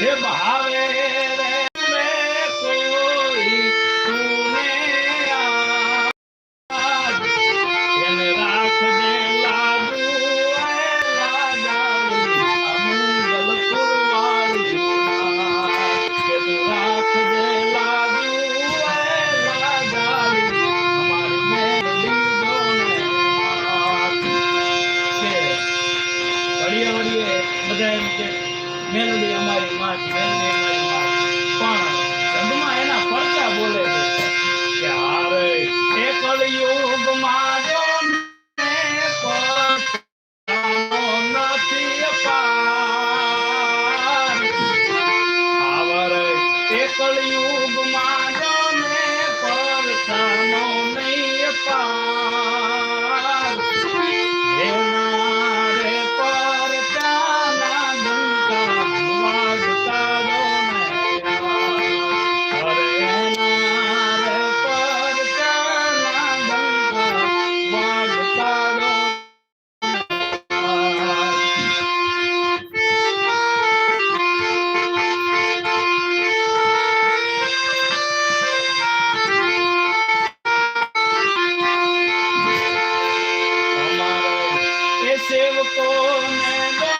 હે ભાવે Silicon and the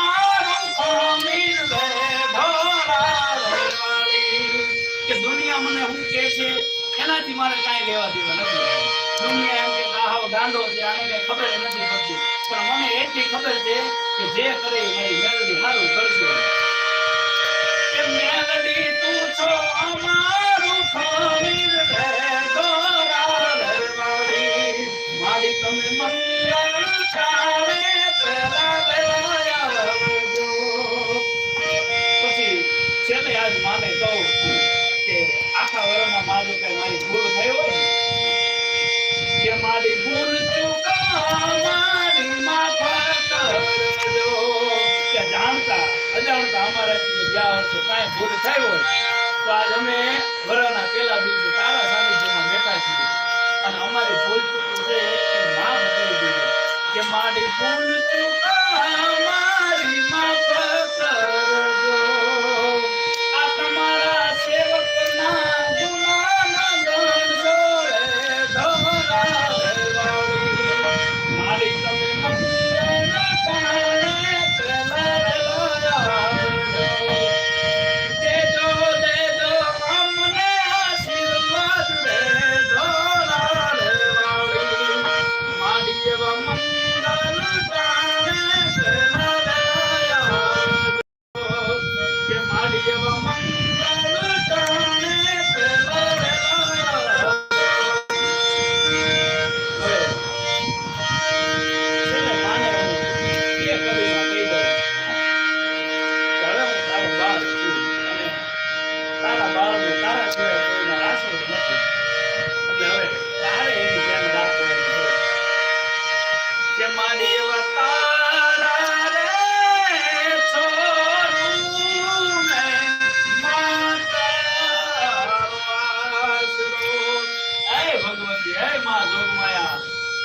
એનાથી મારે કાંઈ લેવા દેવા નથી. દુનિયા એમ કે હાવ ગાંડો છે, આને કઈ ખબર નથી પડતી. પણ મને એટલી ખબર છે કે જે કરે મારી મેલડી સારું કરશે. ભૂલ થઈ હોય તો આજ અમે વરાના પેલા દિવસે તારા સાનિધ્યમાં બેઠા છીએ અને અમારી ભૂલ છે એ માફ કે મારી ભૂલ ચૂકા મારી માફ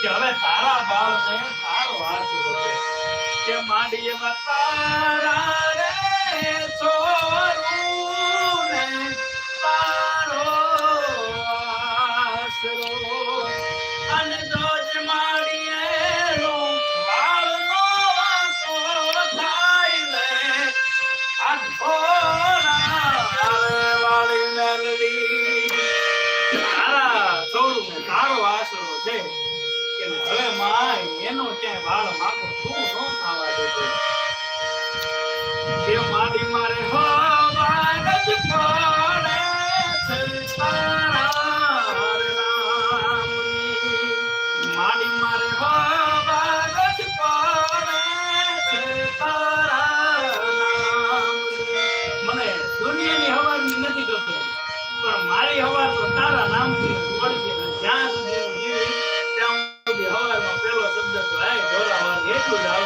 હવે તારા બાળ ને તાર વાત છે કે માંડીએ તારા રે છોરું. મારી હવા તો તારા નામથી પડશે જ્યાં સુધી જીવી ત્યાં સુધી હવામાં પેલો શબ્દ તો હે એટલું જ આવે.